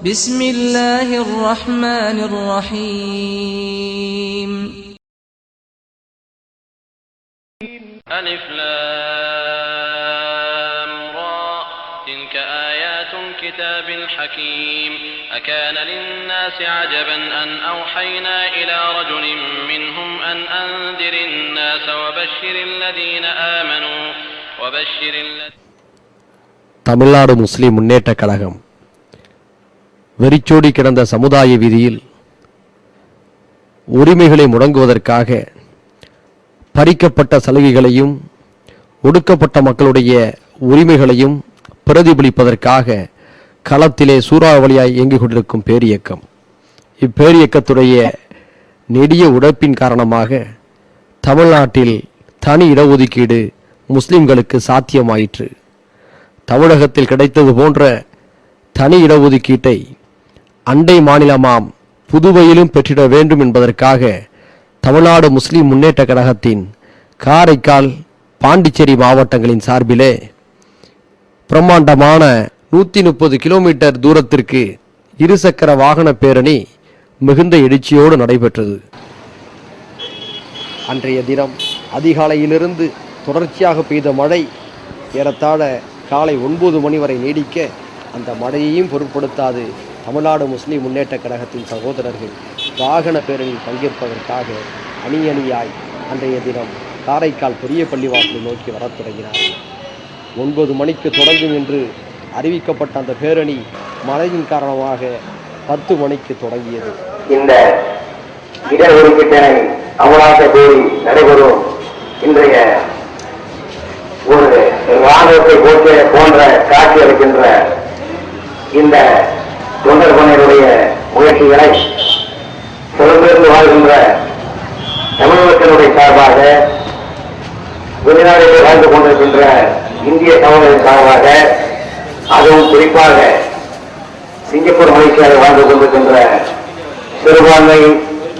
بسم الله الرحمن الرحيم ألف لام را تلك آيات الكتاب الحكيم أكان للناس عجبا أن أوحينا إلى رجل منهم أن أنذر الناس وبشر الذين آمنوا وبشر الذين தமிழ்நாடு முஸ்லிம் முன்னேற்றக் கழகம் வெறிச்சோடி கிடந்த சமுதாய வீதியில் உரிமைகளை முடங்குவதற்காக பறிக்கப்பட்ட சலுகைகளையும் ஒடுக்கப்பட்ட மக்களுடைய உரிமைகளையும் பிரதிபலிப்பதற்காக களத்திலே சூறாவளியாய் இயங்கிக் கொண்டிருக்கும் பேரியக்கம். இப்பேரியக்கத்துடைய நெடிய உழைப்பின் காரணமாக தமிழ்நாட்டில் தனி இடஒதுக்கீடு முஸ்லிம்களுக்கு சாத்தியமாயிற்று. தமிழகத்தில் கிடைத்தது போன்ற தனி இடஒதுக்கீட்டை அண்டை மாநிலமாம் புதுவையிலும் பெற்றிட வேண்டும் என்பதற்காக தமிழ்நாடு முஸ்லிம் முன்னேற்ற கழகத்தின் காரைக்கால் பாண்டிச்சேரி மாவட்டங்களின் சார்பிலே பிரம்மாண்டமான நூற்றி முப்பது கிலோமீட்டர் தூரத்திற்கு இருசக்கர வாகன பேரணி மிகுந்த எழுச்சியோடு நடைபெற்றது. அன்றைய தினம் அதிகாலையிலிருந்து தொடர்ச்சியாக பெய்த மழை ஏறத்தாழ காலை ஒன்பது மணி வரை நீடிக்க அந்த மழையையும் பொருட்படுத்தாது. தமிழ்நாடு முஸ்லிம் முன்னேற்ற கழகத்தின் சகோதரர்கள் வாகன பேரணியில் பங்கேற்பதற்காக அணி அணியாய் அன்றைய தினம் காரைக்கால் பெரிய பள்ளிவாசலை நோக்கி வரத் தொடங்கினார்கள். ஒன்பது மணிக்கு தொடங்கும் என்று அறிவிக்கப்பட்ட அந்த பேரணி மழையின் காரணமாக பத்து மணிக்கு தொடங்கியது. இந்த இடஒதுக்கீட்டினை அமலாக்க கோரி நடைபெறும். இன்றைய ஒரு வாகனத்தை போன்ற காட்சி அளிக்கின்ற இந்த தொண்டர் முயற்சிகளை சிறந்திருந்து வாழ்கின்ற தமிழ் மக்களுடைய சார்பாக வெளிநாடுகளில் வாழ்ந்து கொண்டிருக்கின்ற இந்திய தமிழர்கள் சார்பாக அதுவும் குறிப்பாக சிங்கப்பூர் மலேசியாவில் வாழ்ந்து கொண்டிருக்கின்ற சிறுபான்மை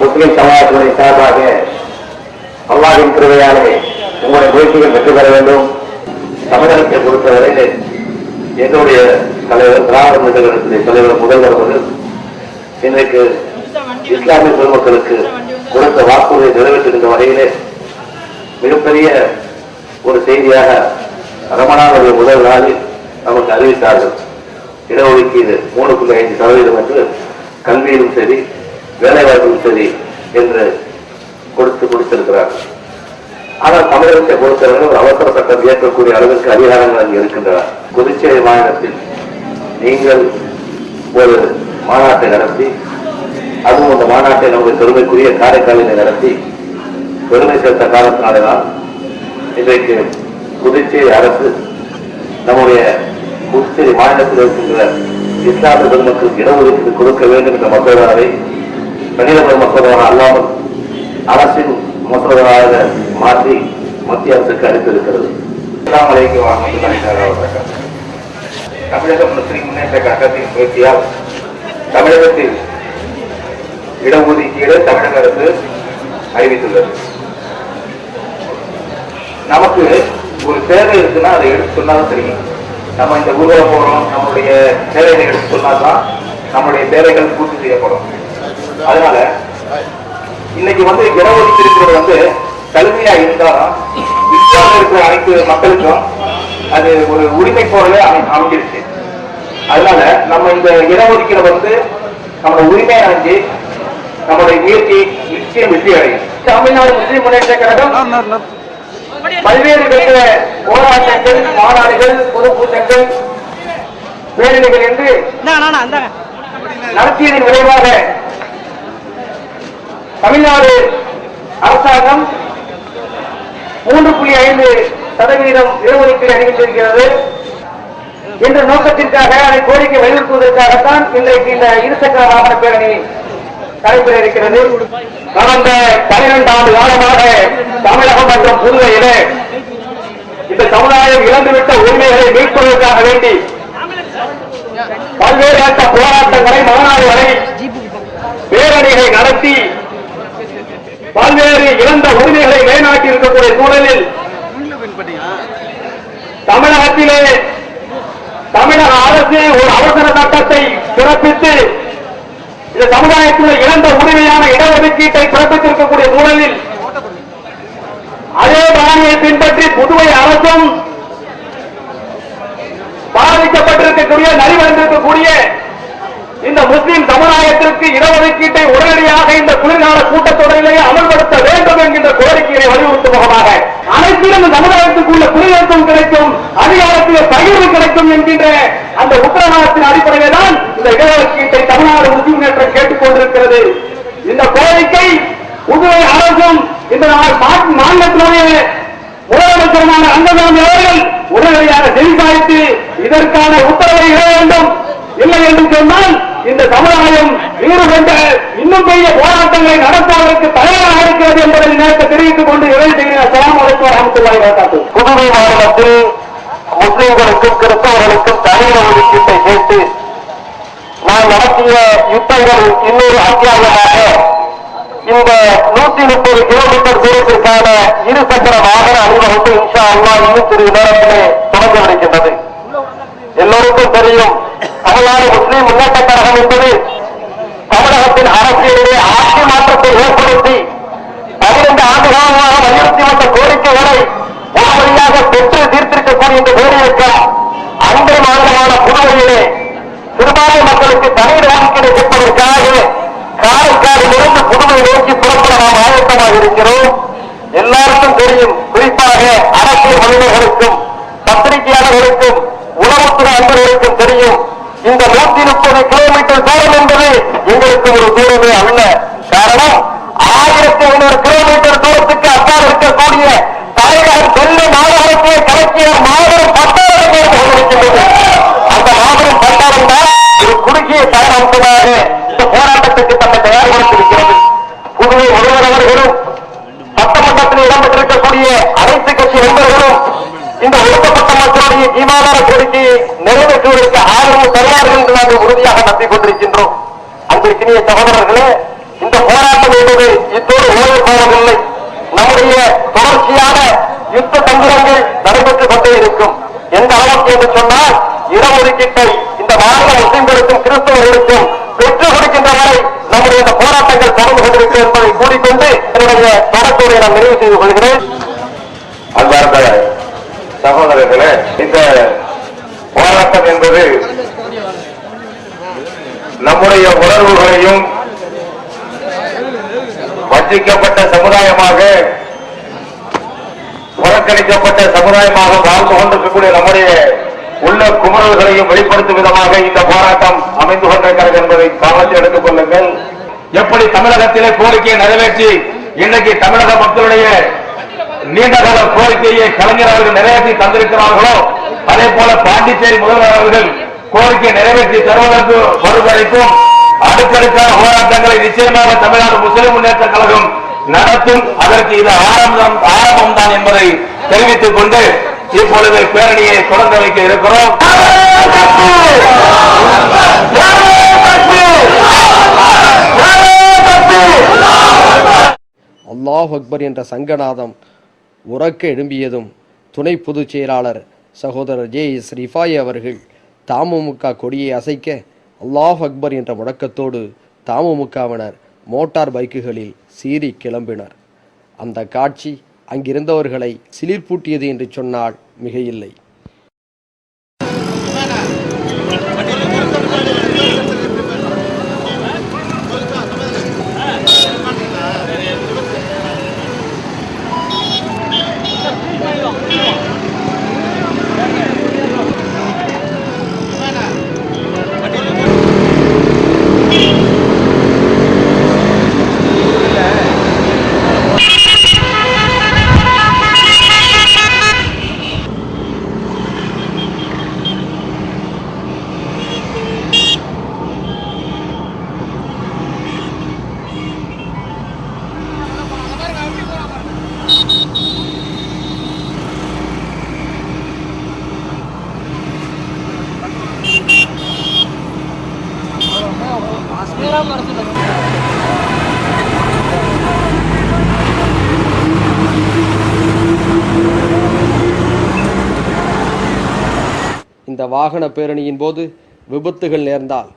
முஸ்லிம் சமுதாயத்தினுடைய சார்பாக அல்லாவின் கிருவையாலே உங்களுடைய முயற்சிகள் வெற்றி பெற வேண்டும். தமிழகத்தை பொறுத்தவரையில் என்னுடைய தலைவர் திராவிட முன்னேற்ற தலைவர் முதல்வர் அவர்கள் இன்றைக்கு இஸ்லாமிய பொதுமக்களுக்கு கொடுத்த வாக்குறுதியை நிறைவேற்றுகின்ற வகையிலே மிகப்பெரிய ஒரு செய்தியாக ரமணாவுடைய முதல் நாளில் நமக்கு அறிவித்தார்கள். இடஒதுக்கீடு மூணு புள்ளி ஐந்து சதவீதம் என்று கல்வியிலும் சரி வேலைவாய்ப்பிலும் சரி என்று கொடுத்து கொடுத்திருக்கிறார்கள் ஆனால் தமிழகத்தை பொறுத்தவரை ஒரு அவசர சட்டம் இயக்கக்கூடிய அளவிற்கு அதிகாரங்கள் அங்கு இருக்கின்றன. புதுச்சேரி மாநிலத்தில் நீங்கள் ஒரு மாநாட்டை நடத்தி அதுவும் அந்த மாநாட்டை நமது பெருமைக்குரிய காரைக்காலினை நடத்தி பெருமை சேர்த்த காரணத்தினால்தான் இன்றைக்கு புதுச்சேரி அரசு நம்முடைய புதுச்சேரி மாநிலத்தில் இருக்கின்ற இஸ்லாமிய பெருமக்களுக்கு இடஒதுக்கீடு கொடுக்க வேண்டும் என்ற மசோதாவை தனிநபர் மசோதாவாக அல்லாமல் அரசின் மசோதாவாக மாற்றி மத்திய அரசுக்கு அளித்திருக்கிறது. அஸ்ஸலாமு வாங்க தமிழக முஸ்லிம் முன்னேற்ற கழகத்தின் முயற்சியால் தமிழகத்தில் இடஒதுக்கீடு தமிழக அரசு அறிவித்துள்ளது நமக்கு ஒரு தேவை இருக்குன்னா அதை எடுத்து சொன்னாலும் தெரியும் நம்ம இந்த ஊர்ல போறோம் நம்மளுடைய தேவைகளை எடுத்து சொன்னாதான் நம்மளுடைய தேவைகள் பூர்த்தி செய்யப்படும் அதனால இன்னைக்கு வந்து இடஒதுக்கீடு வந்து கல்வியா இருந்தாலும் இருக்கிற அனைத்து மக்களுக்கும் அது ஒரு உரிமை போலவே அமை அமைஞ்சிருச்சு. அதனால நம்ம இந்த இடஒதுக்கீடு வந்து நம்மளோட உரிமையை அடைஞ்சு நம்மளுடைய முயற்சி நிச்சயம் வெற்றி அடையும். தமிழ்நாடு முஸ்லிம் முன்னேற்ற கழகம் பல்வேறு கட்ட போராட்டங்கள் மாநாடுகள் பொதுக்கூட்டங்கள் பேரணிகள் என்று நடத்தியதன் விளைவாக தமிழ்நாடு அரசாங்கம் மூன்று புள்ளி ஐந்து சதவீதம் இடஒதுக்கீடு அறிவித்திருக்கிறது என்ற நோக்கத்திற்காக அதை கோரிக்கை வலியுறுத்துவதற்காகத்தான் இன்றைக்கு இந்த இருசக்கர வாகன பேரணி நடைபெற இருக்கிறது. கடந்த பனிரெண்டு ஆண்டு காலமாக தமிழகம் மற்றும் புதுவையிலே இந்த சமுதாயம் இழந்துவிட்ட உரிமைகளை மீட்பதற்காக வேண்டி பல்வேறு கட்ட போராட்டங்களை மாநாடுகளை பேரணிகளை நடத்தி பல்வேறு இழந்த உரிமைகளை நிலைநாட்டி இருக்கக்கூடிய சூழலில் தமிழகத்திலே தமிழக அரசு ஒரு அவசர சட்டத்தை பிறப்பித்து இந்த சமுதாயத்தில் இழந்த உரிமையான இடஒதுக்கீட்டை பிறப்பித்திருக்கக்கூடிய சூழலில் அதே பாணியை பின்பற்றி புதுவை அரசும் பாதிக்கப்பட்டிருக்கக்கூடிய நலிவடைந்திருக்கக்கூடிய இந்த முஸ்லிம் சமுதாயத்திற்கு இடஒதுக்கீட்டை உடனடியாக இந்த குளிர்கால கூட்டத்தொடரிலேயே அமல்படுத்த வேண்டும் என்கின்ற கோரிக்கையை வலியுறுத்தும் முகமாக அனைத்திலும் இந்த உள்ள குடியேற்றம் கிடைக்கும் அதிகாரத்தில் பகிர்வு கிடைக்கும் என்கின்ற அந்த உத்தரவாதத்தின் அடிப்படையில் தான் இந்த இடஒதுக்கீட்டை தமிழ்நாடு உறுதி முன்னேற்றம் கேட்டுக் கொண்டிருக்கிறது இந்த கோரிக்கை புதுவை அரசும் இந்த மாநிலத்தினுடைய முதலமைச்சருமான அங்கதாமி அவர்கள் உடனடியாக செவிசாய்த்து இதற்கான உத்தரவை இட வேண்டும். இல்லை என்று சொன்னால் இந்த சமுதாயம் ஈடுபட்ட இன்னும் பெரிய போராட்டங்களை நடத்துவதற்கு தயாராக இருக்கிறது என்பதை நேரத்தை தெரிவித்துக் கொண்டு இறை செய்கிறேன் அஸ்ஸலாமு அலைக்கும் வரஹ்மத்துல்லாஹி புதுவை மாநிலத்தில் முஸ்லிம்களுக்கும் கிறிஸ்தவர்களுக்கும் தனி ஒதுக்கீட்டை கேட்டு நான் நடத்திய யுத்தங்கள் இன்னொரு அத்தியாயமாக இந்த நூத்தி முப்பது கிலோமீட்டர் தூரத்திற்கான இரு சக்கர வாகன அணிவகுப்பு இன்ஷா அல்லா இன்னும் சிறிது நேரத்திலே தொடங்கவிருக்கின்றது. எல்லோருக்கும் தெரியும் தமிழ்நாடு முஸ்லீம் முன்னேற்ற கழகம் என்பது தமிழகத்தின் அரசியலிலே ஆட்சி மாற்றத்தை ஏற்படுத்தி பதினைந்து ஆண்டுகாலமாக வலியுறுத்தி வந்த கோரிக்கைகளை ஒரு வழியாக பெற்று தீர்த்திருக்கக்கூடிய இந்த வேலையக்கம் அண்டை மாநிலமான புதுவையிலே சிறுபான்மை மக்களுக்கு தனி ஒதுக்கீடு கேட்பதற்காக காரைக்காலிலிருந்து புதுவை நோக்கி புறப்பட நாம் ஆயத்தமாக இருக்கிறோம். எல்லாருக்கும் தெரியும் குறிப்பாக அரசியல் மனிதர்களுக்கும் பத்திரிகையாளர்களுக்கும் உணவுத்துறை அன்பர்களுக்கும் தெரியும். இந்த நூத்தி முப்பது கிலோமீட்டர் தூரம் என்பது எங்களுக்கு ஒரு தூரமே அல்ல. காரணம் ஆயிரத்தி ஐநூறு கிலோமீட்டர் தூரத்துக்கு அப்பால் இருக்கக்கூடிய தலைநகர் நிறைவேற்றுவதற்கு ஆதரவு தருவார்கள் என்று நாங்கள் உறுதியாக நம்பிக் கொண்டிருக்கின்றோம். அன்பிற்கினிய சகோதரர்களே இந்த போராட்டம் என்பது இத்தோடு ஓய்வு போவதில்லை நம்முடைய தொடர்ச்சியான யுத்த தந்திரங்கள் நடைபெற்றுக் கொண்டே இருக்கும். எந்த அளவுக்கு என்று சொன்னால் இடஒதுக்கீட்டை இந்த மாநில முஸ்லிம்களுக்கும் கிறிஸ்தவர்களுக்கும் பெற்றுக் கொடுக்கின்ற வரை நம்முடைய இந்த போராட்டங்கள் தொடர்ந்து கொண்டிருக்கிறது என்பதை கூறிக்கொண்டு என்னுடைய தொடக்கத்தை நான் நிறைவு செய்து கொள்கிறேன் அன்பார்ந்த சகோதரர்களே இந்த போராட்டம் என்பது நம்முடைய உணர்வுகளையும் புறக்கணிக்கப்பட்ட சமுதாயமாக புறக்கணிக்கப்பட்ட சமுதாயமாக வாழ்ந்து கொண்டிருக்கக்கூடிய நம்முடைய உள்ள குமரல்களையும் வெளிப்படுத்தும் விதமாக இந்த போராட்டம் அமைந்து கொண்டிருக்கிறது என்பதை கவனத்தில் எடுத்துக் கொள்ளுங்கள். எப்படி தமிழகத்திலே கோரிக்கையை நிறைவேற்றி இன்றைக்கு தமிழக மக்களுடைய நீண்டகால கோரிக்கையை கலைஞர் அவர்கள் நிறைவேற்றி தந்திருக்கிறார்களோ அதே போல பாண்டிச்சேரி முதல்வர் அவர்கள் கோரிக்கையை நிறைவேற்றி தருவதற்கு வருவதற்கும் அடுக்கடுக்கான போராட்டங்களை நிச்சயமாக தமிழ்நாடு முஸ்லிம் முன்னேற்ற கழகம் நடத்தும். அதற்கு இது ஆரம்பம் ஆரம்பம் தான் என்பதை தெரிவித்துக் கொண்டு இப்பொழுது பேரணியை தொடர்ந்து வைக்க இருக்கிறோம். அல்லாஹ் அக்பர் என்ற சங்கநாதம் உறக்க எழும்பியதும் துணை பொதுச் செயலாளர் சகோதரர் ஜே எஸ் ரிஃபாய் அவர்கள் தமுமுக கொடியை அசைக்க அல்லாஹ் அக்பர் என்ற முழக்கத்தோடு தமுமுகவினர் மோட்டார் பைக்குகளில் சீறி கிளம்பினர். அந்த காட்சி அங்கிருந்தவர்களை சிலிர்பூட்டியது என்று சொன்னால் மிகையில்லை. இந்த வாகன பேரணியின் போது விபத்துகள் நேர்ந்தால்